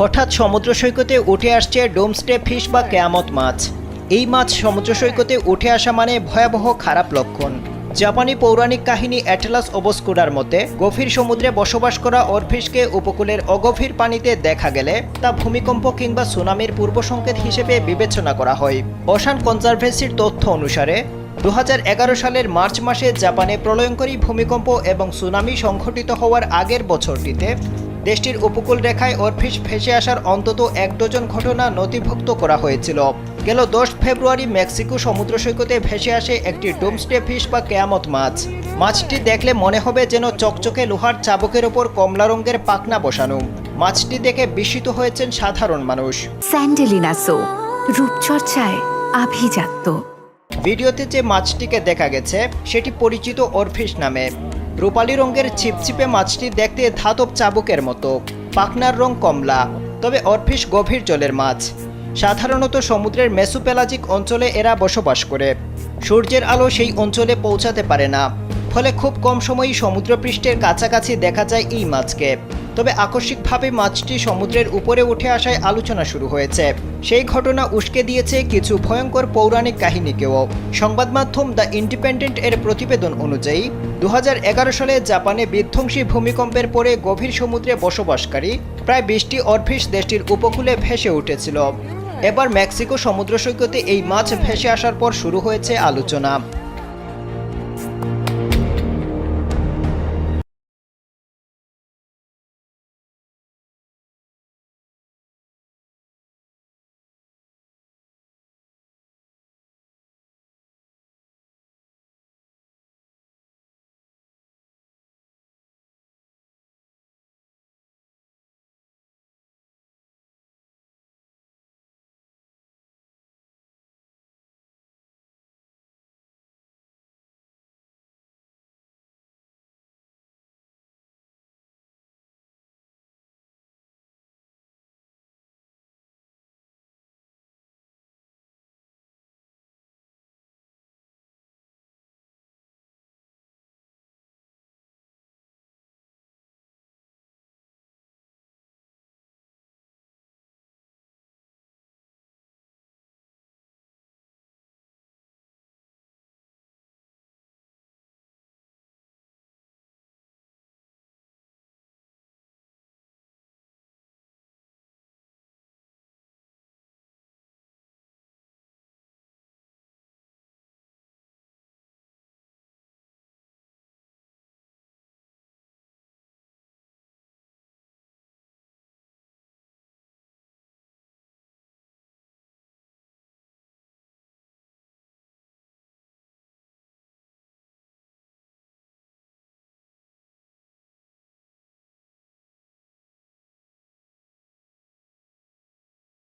হঠাৎ সমুদ্র সৈকতে উঠে আসছে ডোমস্টে ফিশ বা কেয়ামত মাছ। এই মাছ সমুদ্র সৈকতে উঠে আসা মানে ভয়াবহ খারাপ লক্ষণ। জাপানি পৌরাণিক কাহিনী অ্যাটলাস ওবস্কুরার মতে, গভীর সমুদ্রে বসবাস করা অরফিশকে উপকূলের অগভীর পানিতে দেখা গেলে তা ভূমিকম্প কিংবা সুনামির পূর্ব সংকেত হিসেবে বিবেচনা করা হয়। অশান কনজারভেন্সির তথ্য অনুসারে দু হাজার এগারো সালের মার্চ মাসে জাপানে প্রলয়ঙ্করী ভূমিকম্প এবং সুনামি সংঘটিত হওয়ার আগের বছরটিতে দেশটির উপকূল রেখায় অরফিশ ভেসে আসার অন্তত এক ডজন ঘটনা নথিভুক্ত করা হয়েছিল। গেল দশ ফেব্রুয়ারি মেক্সিকো সমুদ্র সৈকতে ভেসে আসে একটি ডোমস্টে ফিশ বা কেয়ামত মাছ। মাছটি দেখলে মনে হবে যেন চকচকে লোহার চাবকের ওপর কমলা রঙের পাখনা বসানো। মাছটি দেখে বিস্মিত হয়েছেন সাধারণ মানুষ। স্যান্ডেলিনা সো রূপচর্চায় আভিজাত্য। ভিডিওতে যে মাছটিকে দেখা গেছে সেটি পরিচিত অরফিশ নামে। রূপালী রঙের ছিপছিপে মাছটি দেখতে ধাতব চাবুকের মতো। পাখনার রং কমলা, তবে অরফিশ গভীর জলের মাছ। সাধারণত সমুদ্রের মেসোপেলাজিক অঞ্চলে এরা বসবাস করে। সূর্যের আলো সেই অঞ্চলে পৌঁছাতে পারে না, ফলে খুব কম সময়ই সমুদ্রপৃষ্ঠের কাছাকাছি দেখা যায় এই মাছকে। তবে আকস্মিকভাবে মাছটি সমুদ্রের উপরে উঠে আসায় আলোচনা শুরু হয়েছে। সেই ঘটনা উস্কে দিয়েছে কিছু ভয়ঙ্কর পৌরাণিক কাহিনীকেও। সংবাদ মাধ্যম দ্য ইন্ডিপেন্ডেন্ট এর প্রতিবেদন অনুযায়ী দু হাজার এগারো সালে জাপানে বিধ্বংসী ভূমিকম্পের পরে গভীর সমুদ্রে বসবাসকারী প্রায় বিশটি অর্ভিস দেশটির উপকূলে ভেসে উঠেছিল। এবার মেক্সিকো সমুদ্র সৈকতে এই মাছ ভেসে আসার পর শুরু হয়েছে আলোচনা।